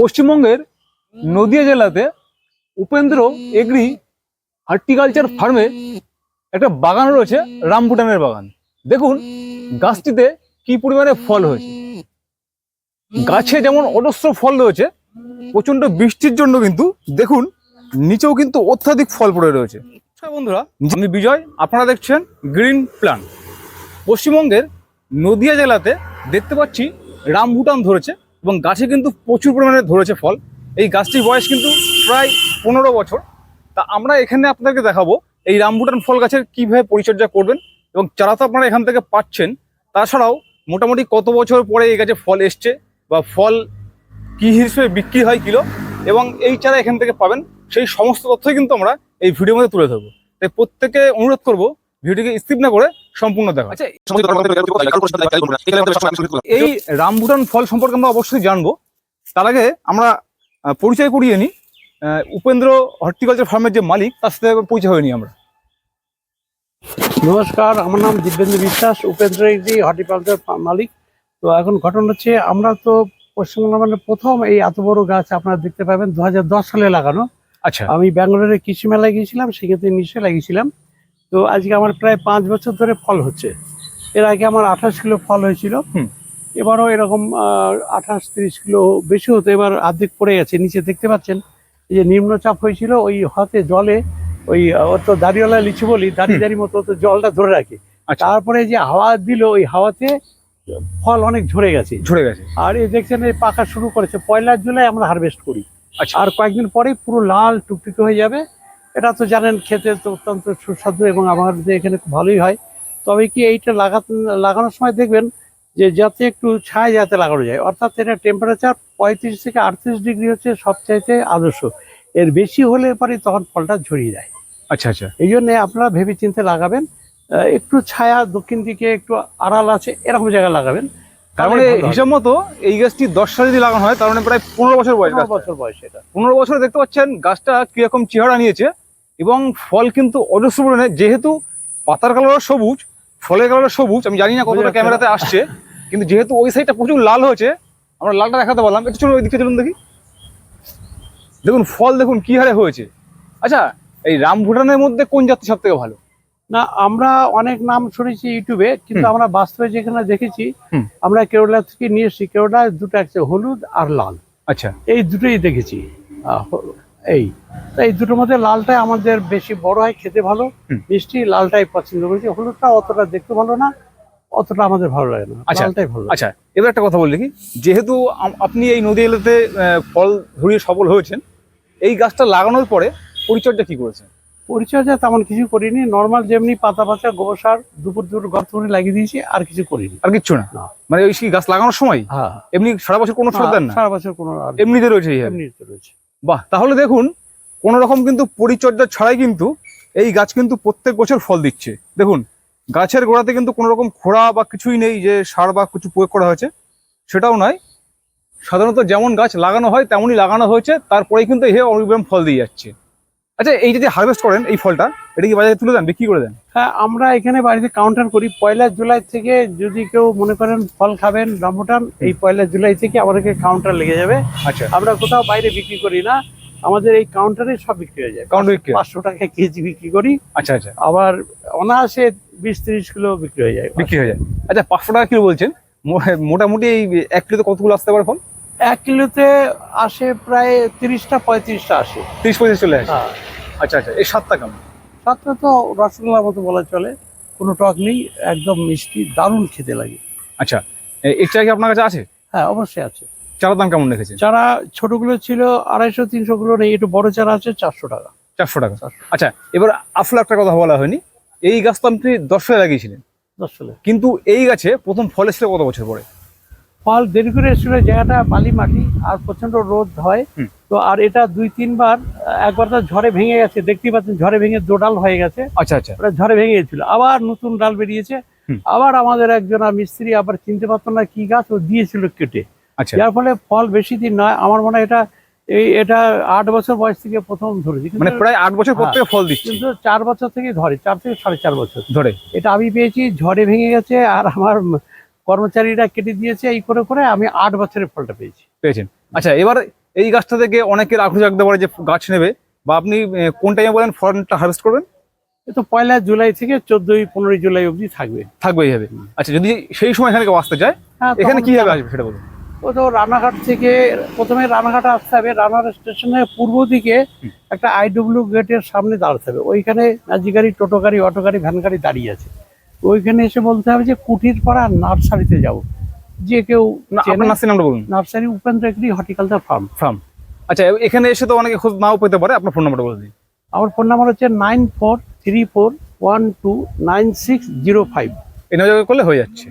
পশ্চিমবঙ্গের নদিয়া জেলাতে Upendra agri horticulture ফার্মে একটা বাগান রয়েছে রামবুটানের বাগান। দেখুন গাছটিতে কি পরিমাণে ফল হয়েছে। গাছে যেমন অজস্র ফল রয়েছে প্রচণ্ড বৃষ্টির জন্য কিন্তু দেখুন নিচেও কিন্তু অত্যাধিক ফল পড়ে রয়েছে। বন্ধুরা আমি বিজয় আপনারা দেখছেন গ্রিন প্ল্যান পশ্চিমবঙ্গের নদিয়া জেলাতে দেখতে পাচ্ছি রামভুটান ধরেছে। এবং গাছে কিন্তু প্রচুর পরিমাণে ধরেছে ফল। এই গাছটির বয়স কিন্তু প্রায় পনেরো বছর। তা আমরা এখানে আপনাদেরকে দেখাবো এই রামভুটান ফল গাছের কীভাবে পরিচর্যা করবেন এবং চারা তো আপনারা এখান থেকে পাচ্ছেন, তাছাড়াও মোটামুটি কত বছর পরে এই গাছে ফল এসছে বা ফল কি হিসেবে বিক্রি হয় কিলো এবং এই চারা এখান থেকে পাবেন, সেই সমস্ত তথ্যই কিন্তু আমরা এই ভিডিওর মধ্যে তুলে ধরবো। তাই প্রত্যেকে অনুরোধ করব ভিডিওটিকে স্কিপ না করে সম্পূর্ণ দেখা। আচ্ছা এই রামভুটান ফল সম্পর্কে আমরা অবশ্যই জানব। তার আগে আমরা পরিচয় করিয়ে নিই আহ, উপেন্দ্র হর্টিকালচার ফার্মের যে মালিক তার সাথে পরিচয় হয়নি আমরা। নমস্কার আমার নাম দিব্যেন্দু বিশ্বাস উপেন্দ্র এগ্রি হর্টিকালচার মালিক। তো এখন ঘটনা হচ্ছে আমরা তো পশ্চিমবঙ্গ মানে প্রথম এই এত বড় গাছ আপনারা দেখতে পাবেন দু হাজার দশ সালে লাগানো। আচ্ছা। আমি ব্যাঙ্গালোরে কৃষি মেলায় গিয়েছিলাম সেক্ষেত্রে নিশ্চয় লাগিয়েছিলাম। তো আজকে আমার প্রায় পাঁচ বছর ধরে ফল হচ্ছে। এর আগে আমার আঠাশ কিলো ফল হয়েছিল। এবারও এরকম আঠাশ তিরিশ কিলো বেশি হতো। এবার অর্ধেক পড়ে গেছে। নিচে দেখতে পাচ্ছেন এই যে নিম্নচাপ হয়েছিল ওই হাতে জলে ওই আহ, ওর তো দাঁড়িওয়ালা লিচু বলি দাঁড়িয়ে দাঁড়িয়ে মতো তো জলটা ধরে রাখে। আচ্ছা। তারপরে যে হাওয়া দিল ওই হাওয়াতে ফল অনেক ঝরে গেছে। ঝরে গেছে। আর এই দেখছেন এই পাকা শুরু করেছে। পয়লা জুলাই আমরা হারভেস্ট করি। আচ্ছা। আর কয়েকদিন পরেই পুরো লাল টুকটুকে হয়ে যাবে। এটা তো জানেন খেতে তো অত্যন্ত সুস্বাদু এবং আমাদের এখানে খুব ভালোই হয়। তবে কি এইটা লাগাতে লাগানোর সময় দেখবেন যে যাতে একটু ছায় যাতে লাগানো যায় অর্থাৎ এটা টেম্পারেচার পঁয়ত্রিশ থেকে আটত্রিশ ডিগ্রি হচ্ছে সবচাইতে আদর্শ। এর বেশি হলে পরে তখন ফলটা ঝরিয়ে যায়। আচ্ছা আচ্ছা। এই জন্যে আপনারা ভেবে চিন্তে লাগাবেন একটু ছায়া দক্ষিণ দিকে একটু আড়াল আছে এরকম জায়গায় লাগাবেন। তার মানে হিসাব মতো এই গাছটি দশ সালে যদি লাগানো হয় তার মানে প্রায় পনেরো বছর বয়স বছর বয়স এটা। পনেরো বছর দেখতে পাচ্ছেন গাছটা কীরকম চেহারা নিয়েছে। এবং ফল কিন্তু অজস্র পরিমাণে যেহেতু পাতার কালার সবুজ ফলের কালার সবুজ আমি জানি না কতটা ক্যামেরাতে আসছে কিন্তু যেহেতু ওই সাইডটা প্রচুর লাল হয়েছে আমরা লালটা দেখাতে পারলাম। একটু চলুন ওই দিকে চলুন দেখি। দেখুন ফল দেখুন কি হারে হয়েছে। আচ্ছা এই রামভুটানের মধ্যে কোন জাতি সব থেকে ভালো? না আমরা অনেক নাম শুনেছি ইউটিউবে কিন্তু আমরা বাস্তবে যেখানে দেখেছি আমরা কেরলা থেকে নিয়ে এসেছি। কেরলা দুটো একটা হলুদ আর লাল। আচ্ছা। এই দুটোই দেখেছি। এই তো এই দুটোর মধ্যে লালটাই আমাদের বেশি বড় হয় খেতে ভালো। মিষ্টি লালটাই পছন্দ করেছি হলুদটা অতটা দেখতে ভালো না অতটা আমাদের ভালো লাগে না। আচ্ছা, লালটাই ভালো আচ্ছা এবার একটা কথা বললি কি যেহেতু আপনি এই নদী এলাকাতে আহ, ফল ধরিয়ে সফল হয়েছেন এই গাছটা লাগানোর পরে পরিচর্যা কি করেছেন? পরিচর্যা তেমন কিছু করিনি। নর্মাল যেমনি পাতা পাতা গোবর সার দুপুর দুপুর গর্ত করে লাগিয়ে দিয়েছি আর কিছু করিনি। আর কিচ্ছু না। মানে ওই গাছ লাগানোর সময়? হ্যাঁ। এমনি সারা বছর কোনো সার দেন না? সারা বছর কোনো এমনিতে রয়েছে এমনিতে রয়েছে। বাহ, তাহলে দেখুন কোন রকম কিন্তু পরিচর্যা ছাড়াই কিন্তু এই গাছ কিন্তু প্রত্যেক বছর ফল দিচ্ছে। দেখুন, গাছের গোড়াতে কিন্তু কোনো রকম খোড়া বা কিছুই নেই যে সার বা কিছু প্রয়োগ করা হয়েছে, সেটাও নয়। সাধারণত যেমন গাছ লাগানো হয়, তেমনই লাগানো হয়েছে, তারপরেই কিন্তু এই অনির্বাণ ফল দিয়ে যাচ্ছে। আচ্ছা এই যদি হারভেস্ট করেন, এই ফলটা এটা কি বাজারে তুলে দেন বিক্রি করে দেন? হ্যাঁ আমরা এখানে বাড়িতে কাউন্টার করি। পয়লা জুলাই থেকে যদি কেউ মনে করেন ফল খাবেন রামবুটান এই পয়লা জুলাই থেকে আমাদেরকে কাউন্টার লেগে যাবে। আচ্ছা। আমরা কোথাও বাইরে বিক্রি করি না। আমাদের এই কাউন্টারে সব বিক্রি হয়ে যায়। কাউন্টার বিক্রি পাঁচশো টাকা কেজি বিক্রি করি। আচ্ছা আচ্ছা। আবার অনায়াসে বিশ তিরিশ কিলো বিক্রি হয়ে যায়। বিক্রি হয়ে যায়। আচ্ছা পাঁচশো টাকা কিলো বলছেন। মোটামুটি এই এক কিলোতে কতগুলো আসতে পারে ফল? এক কিলোতে আসে প্রায় তিরিশটা পঁয়ত্রিশটা আসে। তিরিশ পঁচিশ চলে আসে। হ্যাঁ। আচ্ছা আচ্ছা। এই সাতটা কেমন? সাতটা তো রসগোল্লার মতো বলা চলে। কোনো টক নেই একদম মিষ্টি দারুণ খেতে লাগে। আচ্ছা এর চাই কি আপনার কাছে আছে? হ্যাঁ অবশ্যই আছে। চারা দাম কেমন রেখেছেন? চারা ছোটগুলো ছিল আড়াইশো তিনশো গুলো নেই একটু বড় চারা আছে চারশো টাকা। চারশো টাকা। আচ্ছা এবার আসলে একটা কথা বলা হয়নি। এই গাছ তো আপনি দশ সালে লাগিয়েছিলেন। দশ সালে। কিন্তু এই গাছে প্রথম ফল এসেছিল কত বছর পরে? ফল দেরি করে এসেছিল জায়গাটা বালি মাটি আর প্রচণ্ড রোদ হয়। তো আর এটা দুই তিনবার একবার তো ঝড়ে ভেঙে গেছে দেখতেই পাচ্ছেন ঝড়ে ভেঙে দোডাল হয়ে গেছে। আচ্ছা আচ্ছা। ওটা ঝড়ে ভেঙে গেছিল আবার নতুন ডাল বেরিয়েছে। আবার আমাদের একজন মিস্ত্রি আবার চিনতে পারতো না কি গাছ ও দিয়েছিল কেটে। আচ্ছা। যার ফলে ফল বেশি দিন নয় আমার মনে হয় এটা এই এটা আট বছর বয়স থেকে প্রথম ধরেছি। মানে প্রায় আট বছর পর হ্যাঁ। থেকে ফল দিচ্ছে। কিন্তু চার বছর থেকে ধরে চার থেকে সাড়ে চার বছর। ধরে। এটা আমি পেয়েছি ঝড়ে ভেঙে গেছে আর আমার কর্মচারীরা কেটে দিয়েছে এই করে করে আমি আট বছরের ফলটা পেয়েছি। পেয়েছেন। আচ্ছা এবার এই গাছটা থেকে অনেকের আগ্রহ জাগতে পারে যে গাছ নেবে। বা আপনি কোন টাইমে বলেন ফলনটা হারভেস্ট করবেন? এ তো পয়লা জুলাই থেকে চোদ্দই পনেরোই জুলাই অবধি থাকবে। থাকবে এইভাবে আচ্ছা যদি সেই সময় এখানে কেউ আসতে চায় হ্যাঁ, এখানে কীভাবে আসবে সেটা বলুন। ও তো রানাঘাট থেকে প্রথমে রানাঘাটে আসতে হবে রানাঘাট স্টেশনের পূর্ব দিকে একটা আইডব্লিউ গেটের সামনে দাঁড়াতে হবে। ওইখানে ম্যাজিক গাড়ি টোটো গাড়ি অটো গাড়ি ভ্যান গাড়ি দাঁড়িয়ে আছে। ওইখানে এসে বলতে হবে যে কুটির পাড়া নার্সারিতে যাব যে কেউ না আপনার নার্সিং নামটা বলুন। নার্সারি উপেন্দ্র একটি হর্টিকালচার ফার্ম। ফার্ম। আচ্ছা এখানে এসে তো অনেকে খোঁজ নাও পেতে পারে আপনার ফোন নাম্বারটা বলে দিন। আমার ফোন নাম্বার হচ্ছে nine four three four one two nine six zero five. এই যোগাযোগ করলে হয়ে যাচ্ছে।